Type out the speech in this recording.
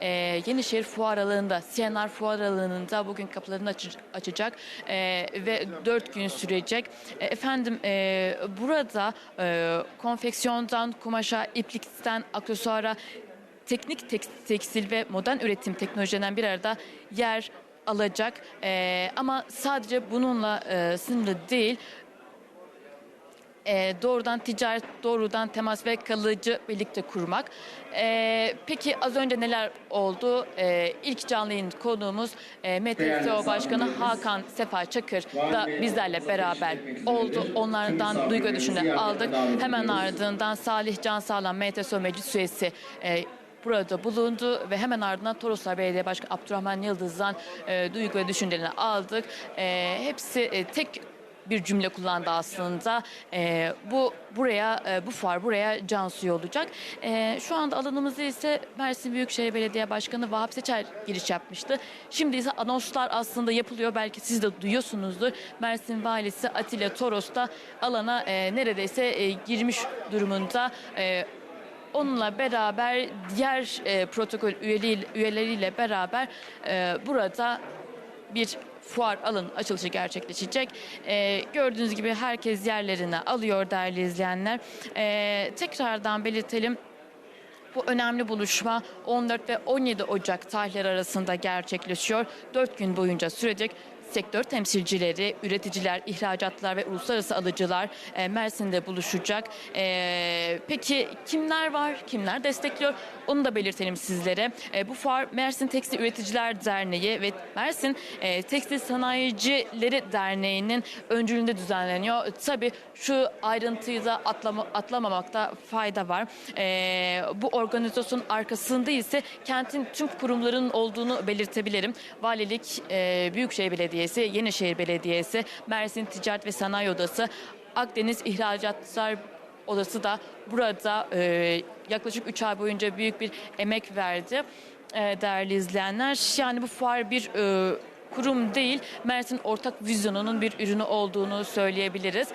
e, Yenişehir Fuar Alanı'nda, CNR Fuar Alanı'nda bugün kapılarını açı- açacak e, ve 4 gün sürecek. E, efendim e, burada e, konfeksiyondan, kumaşa, iplikten, aksesuara, teknik tek- tekstil ve modern üretim teknolojilerinden bir arada yer alacak. E, ama sadece bununla e, sınırlı değil e, doğrudan ticaret, doğrudan temas ve kalıcı birlikte kurmak. E, peki az önce neler oldu? E, ilk canlı yayın konuğumuz e, MTSO Başkanı Hakan Sefa Çakır da bizlerle beraber oldu. Onlardan duygu ve düşünce aldık. Hemen ardından Salih Can Sağlam MTSO Meclis Üyesi e, burada bulundu ve hemen ardından Toroslar Belediye Başkanı Abdurrahman Yıldız'dan e, duygu ve düşüncelerini aldık. E, hepsi e, tek bir cümle kullandı aslında. E, bu buraya e, bu fuar buraya can suyu olacak. E, şu anda alanımızda ise Mersin Büyükşehir Belediye Başkanı Vahap Seçer giriş yapmıştı. Şimdi ise anonslar aslında yapılıyor. Belki siz de duyuyorsunuzdur. Mersin Valisi Atilla Toros da alana e, neredeyse e, girmiş durumunda. E, Onunla beraber diğer e, protokol üyeliği, üyeleriyle beraber e, burada bir fuar alanı açılışı gerçekleşecek. E, gördüğünüz gibi herkes yerlerini alıyor değerli izleyenler. E, tekrardan belirtelim. Bu önemli buluşma 14 ve 17 Ocak tarihleri arasında gerçekleşiyor. 4 gün boyunca sürecek. Sektör temsilcileri, üreticiler, ihracatlar ve uluslararası alıcılar e, Mersin'de buluşacak. E, peki kimler var, kimler destekliyor? Onu da belirtelim sizlere. E, bu fuar Mersin Tekstil Üreticiler Derneği ve Mersin e, Tekstil Sanayicileri Derneği'nin öncülüğünde düzenleniyor. Tabii şu ayrıntıyı da atlama, atlamamakta fayda var. E, bu organizasyonun arkasında ise kentin tüm kurumlarının olduğunu belirtebilirim. Valilik, e, Büyükşehir Belediyesi, Yenişehir Belediyesi, Mersin Ticaret ve Sanayi Odası, Akdeniz İhracatçılar Odası da burada e, yaklaşık 3 ay boyunca büyük bir emek verdi e, değerli izleyenler. Yani bu fuar bir e, kurum değil, Mersin ortak vizyonunun bir ürünü olduğunu söyleyebiliriz.